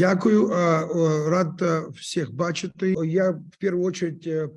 Дякую. а, Рад а, всех бачити. Я в первую очередь э,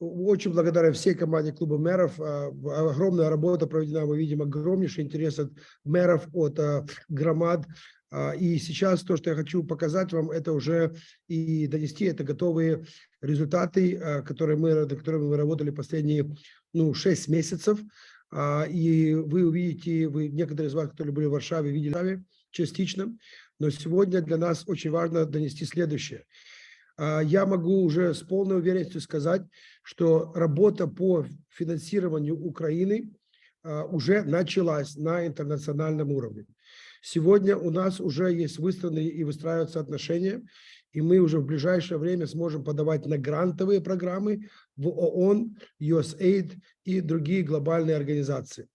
очень благодарен всей команде клуба мэров. А, Огромная работа проведена. Мы видим огромнейший интерес от мэров, от а, громад. А, И сейчас то, что я хочу показать вам, это уже и донести, это готовые результаты, которые мы, над которыми мы работали последние ну, 6 месяцев. И вы увидите, вы, некоторые из вас, которые были в Варшаве, видели частично. Но сегодня для нас очень важно донести следующее. А, Я могу уже с полной уверенностью сказать, что работа по финансированию Украины а, уже началась на интернациональном уровне. Сегодня у нас уже есть выстроенные и выстраиваются отношения, и мы уже в ближайшее время сможем подавать на грантовые программы в ООН, USAID и другие глобальные организации.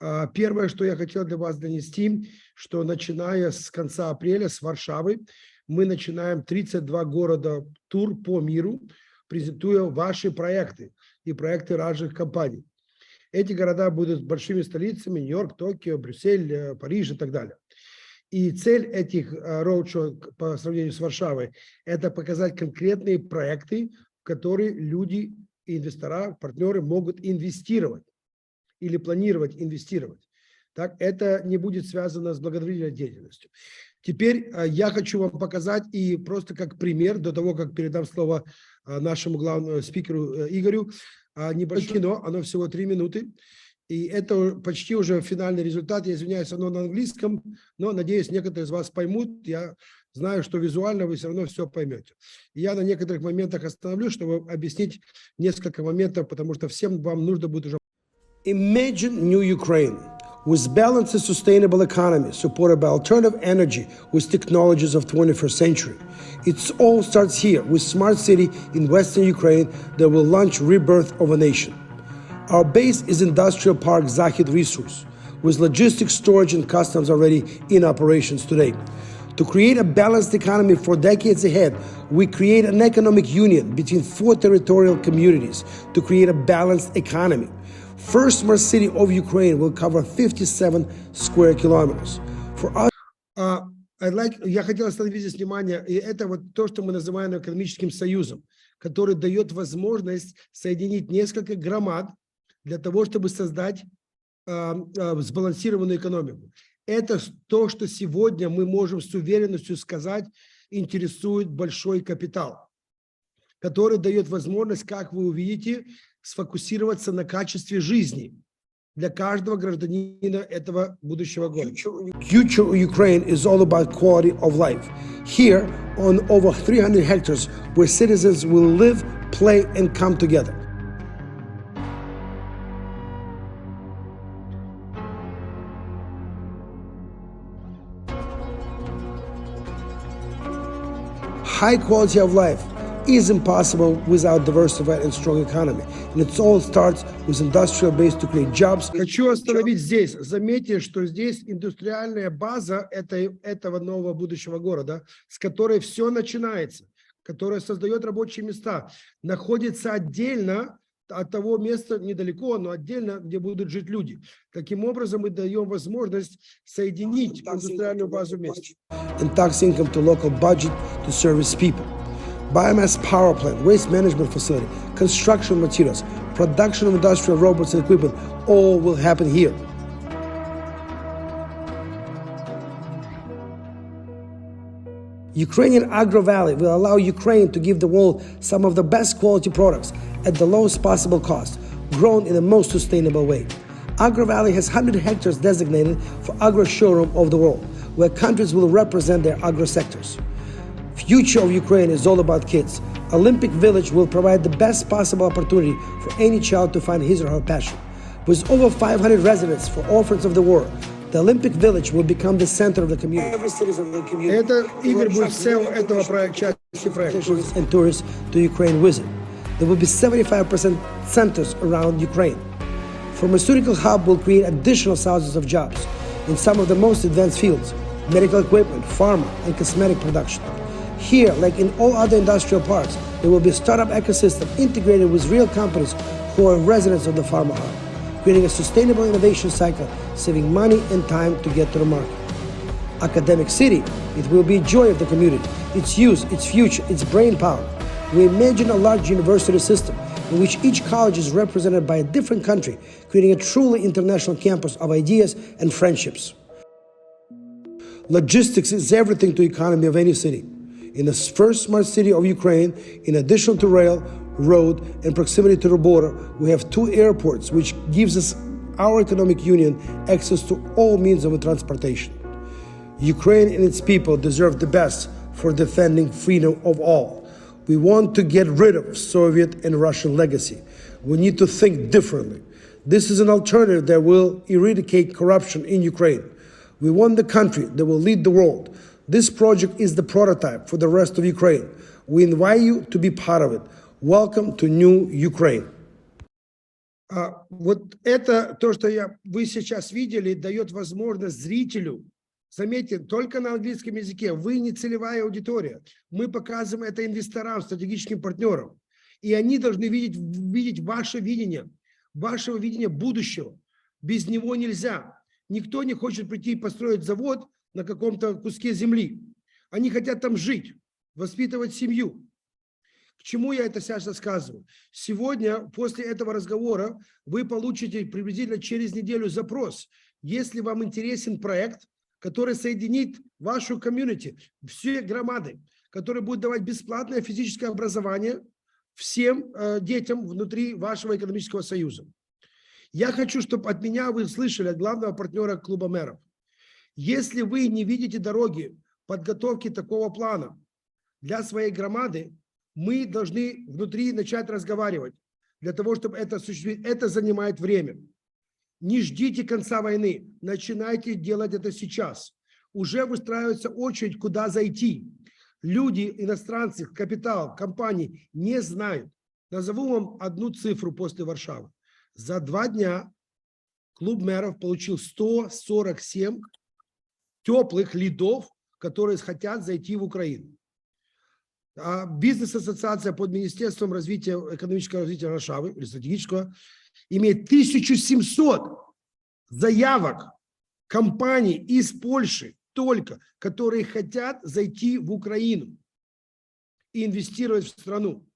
А, Первое, что я хотел для вас донести, что начиная с конца апреля, с Варшавы, мы начинаем 32 города тур по миру, презентуя ваши проекты и проекты разных компаний. Эти города будут большими столицами, Нью-Йорк, Токио, Брюссель, э, Париж и так далее. И цель этих э, роуд-шоу по сравнению с Варшавой – это показать конкретные проекты, в которые люди, инвестора, партнеры могут инвестировать или планировать инвестировать. Так, это не будет связано с благотворительной деятельностью. Теперь э, я хочу вам показать и просто как пример, до того, как передам слово э, нашему главному спикеру э, Игорю, а, небольшое кино, оно всего три минуты. И это почти уже финальный результат. Я извиняюсь, оно на английском, но, надеюсь, некоторые из вас поймут. Я знаю, что визуально вы все равно все поймете. И Я на некоторых моментах остановлюсь, чтобы объяснить несколько моментов, потому что всем вам нужно будет уже Imagine new Ukraine with balanced and sustainable economy supported by alternative energy with technologies of 21st century. It all starts here with smart city in western Ukraine that will launch rebirth of a nation. Our base is industrial park Zahid Resource with logistics, storage and customs already in operations today. To create a balanced economy for decades ahead, we create an economic union between four territorial communities to create a balanced economy. First smart city of Ukraine will cover 57 square kilometers. For us, Uh, I'd like, я хотел остановить здесь внимание, и это вот то, что мы называем экономическим союзом, который дает возможность соединить несколько громад для того, чтобы создать а, а, сбалансированную экономику. Это с- то, что сегодня мы можем с уверенностью сказать, интересует большой капитал, который дает возможность, как вы увидите, сфокусироваться на качестве жизни для каждого гражданина этого будущего года. Future of Ukraine is all about quality of life. Here, on over 300 hectares, where citizens will live, play, and come together. High quality of life is impossible without diversified and strong economy. And it all starts with industrial base to create jobs. Хочу остановить здесь. Заметьте, что здесь индустриальная база этой, этого нового будущего города, с которой все начинается, которая создает рабочие места, находится отдельно от того места недалеко, но отдельно, где будут жить люди. Таким образом, мы даем возможность соединить индустриальную базу вместе. And tax income to local budget to service people. Biomass power plant, waste management facility, construction materials, production of industrial robots and equipment, all will happen here. Ukrainian Agro Valley will allow Ukraine to give the world some of the best quality products at the lowest possible cost, grown in the most sustainable way. Agro Valley has 100 hectares designated for agro showroom of the world, where countries will represent their agro sectors Future of Ukraine is all about kids. Olympic Village will provide the best possible opportunity for any child to find his or her passion. With over 500 residents for orphans of the war, the Olympic Village will become the center of the community. Every citizen of the community. Это Игорь будет всем этого проекта, части проекта. And tourists to Ukraine visit. There will be 75% centers around Ukraine. Pharmaceutical hub will create additional thousands of jobs in some of the most advanced fields medical equipment, pharma, and cosmetic production. Here, like in all other industrial parks, there will be a startup ecosystem integrated with real companies who are residents of the pharma hub, creating a sustainable innovation cycle, saving money and time to get to the market. Academic City It will be a joy of the community, its youth, its future, its brain power. We imagine a large university system in which each college is represented by a different country, creating a truly international campus of ideas and friendships. Logistics is everything to the economy of any city. In the first smart city of Ukraine, in addition to rail, road, and proximity to the border, we have two airports, which gives us our economic union access to all means of transportation. Ukraine and its people deserve the best for defending freedom of all. We want to get rid of Soviet and Russian legacy. We need to think differently. This is an alternative that will eradicate corruption in Ukraine. We want the country that will lead the world. This project is the prototype for the rest of Ukraine. We invite you to be part of it. Welcome to New Ukraine. А, вот это то, что я, вы сейчас видели, дает возможность зрителю, заметьте, только на английском языке, вы не целевая аудитория. Мы показываем это инвесторам, стратегическим партнерам. И они должны видеть, видеть ваше видение, вашего видения будущего. Без него нельзя. Никто не хочет прийти и построить завод на каком-то куске земли. Они хотят там жить, воспитывать семью. К чему я это сейчас рассказываю? Сегодня, после этого разговора, вы получите приблизительно через неделю запрос. Если вам интересен проект, который соединит вашу комьюнити, все громады, который будет давать бесплатное физическое образование всем э, детям внутри вашего экономического союза. Я хочу, чтобы от меня вы слышали, от главного партнера клуба мэров. Если вы не видите дороги подготовки такого плана для своей громады, мы должны внутри начать разговаривать для того, чтобы это осуществить. Это занимает время. Не ждите конца войны, начинайте делать это сейчас. Уже выстраивается очередь, куда зайти. Люди, иностранцы, капитал, компании не знают. Назову вам одну цифру после Варшавы. За два дня клуб мэров получил 147 теплых лидов, которые хотят зайти в Украину. А Бизнес-ассоциация под Министерством развития, экономического развития Варшавы, или стратегического, имеет 1700 заявок компаний из Польши только, которые хотят зайти в Украину и инвестировать в страну.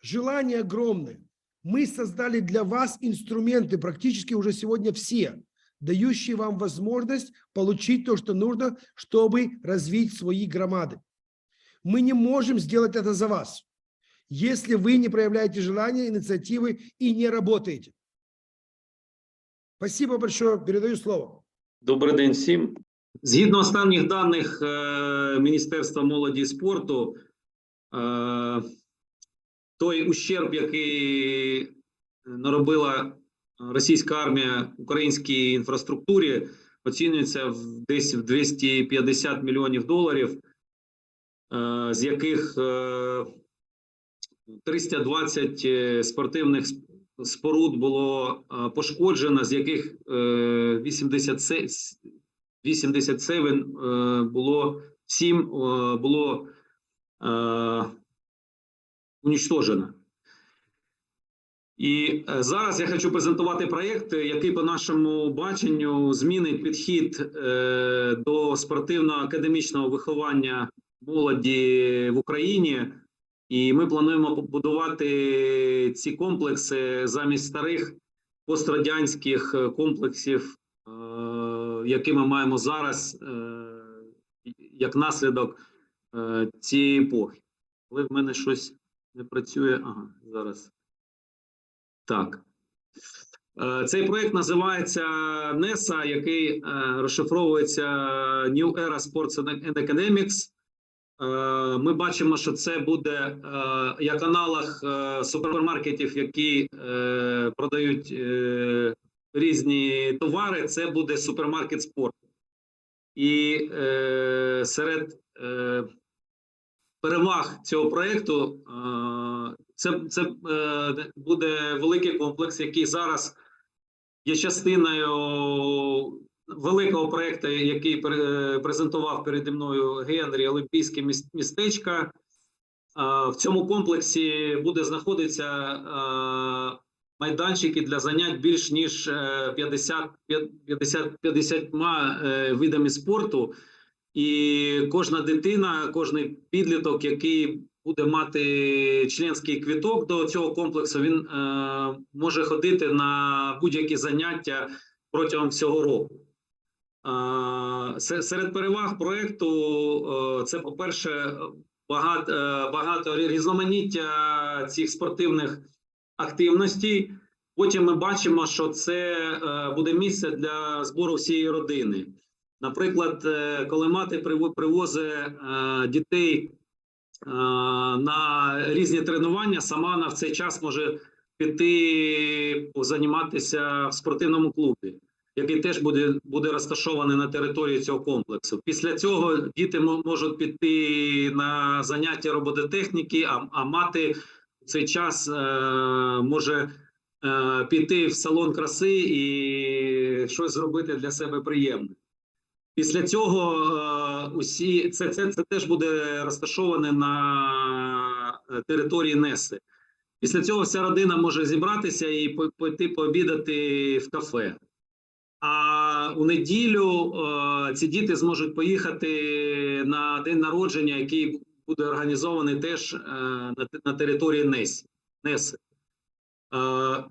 Желание огромное. Мы создали для вас инструменты, практически уже сегодня все, дающие вам возможность получить то, что нужно, чтобы развить свои громады. Мы не можем сделать это за вас, если вы не проявляете желания, инициативы и не работаете. Спасибо большое. Передаю слово. Добрий день всім. Згідно останніх даних е, Міністерства молоді і спорту, е, той ущерб, який наробила російська армія українській інфраструктурі, оцінюється в десь в 250 мільйонів доларів, е, з яких е, 320 е, спортивних споруд було е, пошкоджено, з яких е, 87 87 е, було 7 е, було е, унічтожено. І е, зараз я хочу презентувати проєкт, який, по нашому баченню, змінить підхід е, до спортивно-академічного виховання молоді в Україні. І ми плануємо побудувати ці комплекси замість старих пострадянських комплексів, е, які ми маємо зараз, як наслідок цієї епохи. Але в мене щось не працює. Ага, зараз. Так. Е, Цей проект називається NESA, який е, розшифровується New Era Sports and Academics. Е, Ми бачимо, що це буде як аналог супермаркетів, які продають різні товари. Це буде супермаркет спорту. І серед переваг цього проєкту це, це е, буде великий комплекс, який зараз є частиною великого проєкту, який пре- презентував переді мною Генрі Олімпійське міс- містечка. В цьому комплексі буде знаходитися а, майданчики для занять більш ніж е, 50, 50, 50 е, видами спорту. і кожна дитина, кожний підліток, який буде мати членський квіток до цього комплексу, він е, може ходити на будь-які заняття протягом всього року. Е, серед переваг проекту е, це, по-перше, багато, багато різноманіття цих спортивних активностей. Потім ми бачимо, що це е, буде місце для збору всієї родини. Наприклад, е, коли мати привозить е, дітей е, на різні тренування, сама вона в цей час може піти займатися в спортивному клубі, який теж буде, буде розташований на території цього комплексу. Після цього діти можуть піти на заняття робототехніки, а, а мати в цей час е, може е, піти в салон краси і щось зробити для себе приємне. Після цього е, усі це, це, це теж буде розташоване на е, території Неси. Після цього вся родина може зібратися і по- пойти пообідати в кафе. А у неділю е, ці діти зможуть поїхати на день народження, який буде організований теж е, на, на території Несі. Неси. Е,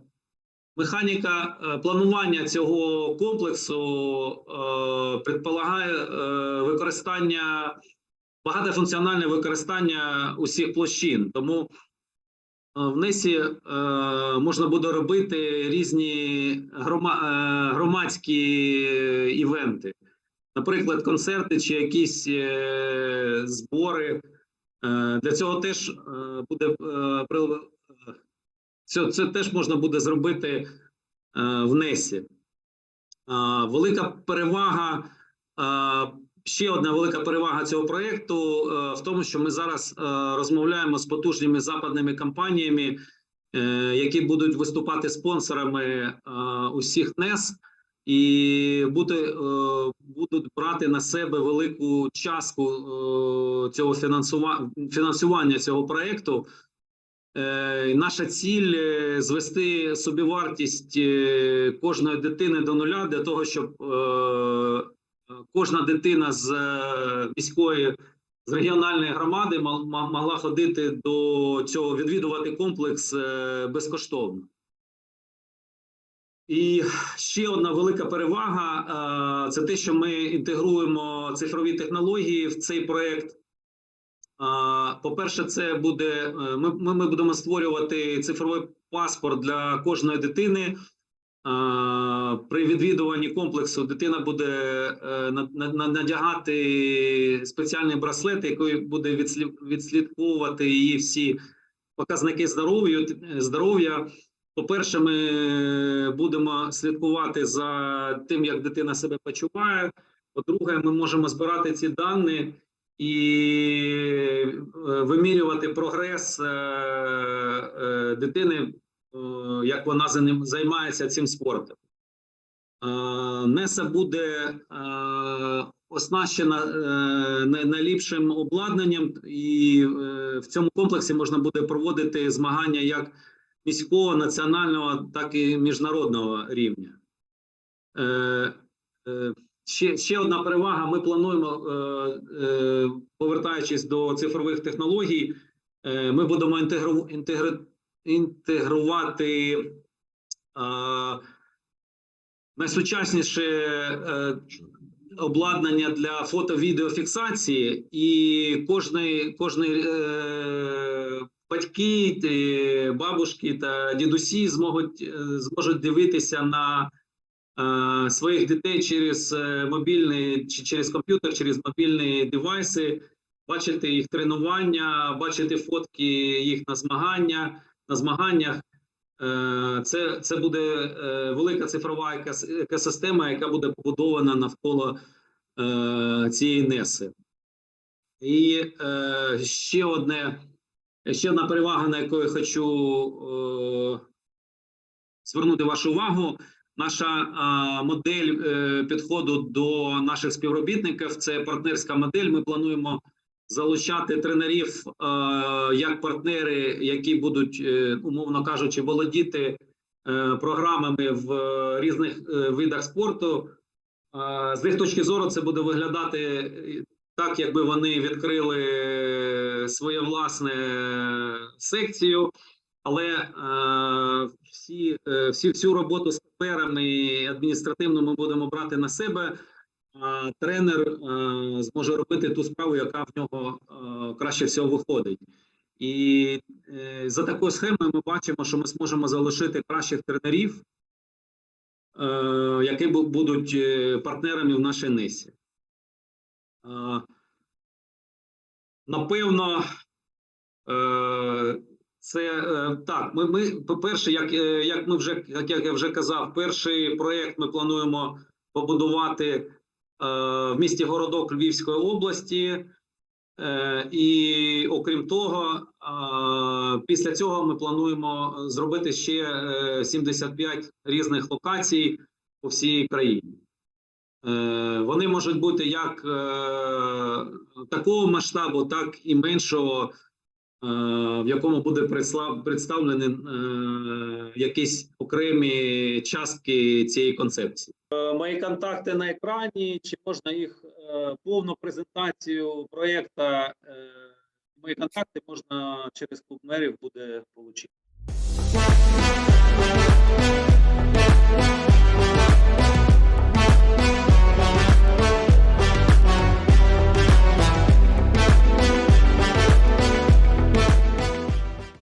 Механіка е, планування цього комплексу е, предполагає е, використання багатофункціональне використання усіх площин. Тому в НЕСі можна буде робити різні грома, громадські івенти, наприклад, концерти чи якісь збори. Для цього теж буде це, це теж можна буде зробити е, в НЕСі. Е, велика перевага, е, ще одна велика перевага цього проєкту е, в тому, що ми зараз е, розмовляємо з потужними западними компаніями, е, які будуть виступати спонсорами е, усіх НЕС, і буде, будуть брати на себе велику частку е, цього фінансування, фінансування цього проєкту. Е, Наша ціль е, звести собівартість е, кожної дитини до нуля для того, щоб кожна дитина з міської з регіональної громади могла ходити до цього, відвідувати комплекс безкоштовно. І ще одна велика перевага це те, що ми інтегруємо цифрові технології в цей проект. По-перше, це буде е, ми, ми, будемо створювати цифровий паспорт для кожної дитини. При відвідуванні комплексу дитина буде е, на- на- на- надягати спеціальний браслет, який буде відслід- відслідковувати її всі показники здоров'я. здоров'я. По-перше, ми будемо слідкувати за тим, як дитина себе почуває. По-друге, ми можемо збирати ці дані і е, вимірювати прогрес е, е, дитини, як вона за ним займається цим спортом. Неса буде оснащена найліпшим обладнанням, і в цьому комплексі можна буде проводити змагання як міського, національного, так і міжнародного рівня. Ще, ще одна перевага. Ми плануємо, е, е, повертаючись до цифрових технологій, е, ми будемо інтегру, інтегри, інтегрувати найсучасніше обладнання для фото-відеофіксації, і кожний, кожний е, батьки, бабушки та дідусі зможуть, зможуть дивитися на своїх дітей через е, мобільний чи через комп'ютер, через мобільні девайси, бачити їх тренування, бачити фотки їх на змагання на змаганнях. Е, Це, це буде е, велика цифрова екос- екосистема, яка буде побудована навколо е, цієї неси. І е, ще одне, ще одна перевага, на яку я хочу е, звернути вашу увагу. Наша модель е, підходу до наших співробітників це партнерська модель. Ми плануємо залучати тренерів як партнери, які будуть, е, умовно кажучи, володіти е, програмами в різних видах спорту. З їх точки зору, це буде виглядати так якби вони відкрили своє власне секцію, але е, всі, е, всі всю роботу з паперами адміністративно ми будемо брати на себе. А тренер е, зможе робити ту справу, яка в нього е, краще всього виходить. І е, за такою схемою ми бачимо, що ми зможемо залишити кращих тренерів, е, які бу- будуть е, партнерами в нашій несі. Е, Напевно, е, це е, так. Ми, ми по-перше, як, е, як ми вже як я вже казав, перший проєкт ми плануємо побудувати е, в місті Городок Львівської області. І окрім того, після цього ми плануємо зробити ще е, 75 різних локацій по всій країні. Вони можуть бути як такого масштабу, так і меншого, Е, в якому буде представлені е, якісь окремі частки цієї концепції. Е, мої контакти на екрані. Чи можна їх повну презентацію проєкту? Мої контакти можна через клуб мерів буде отримати.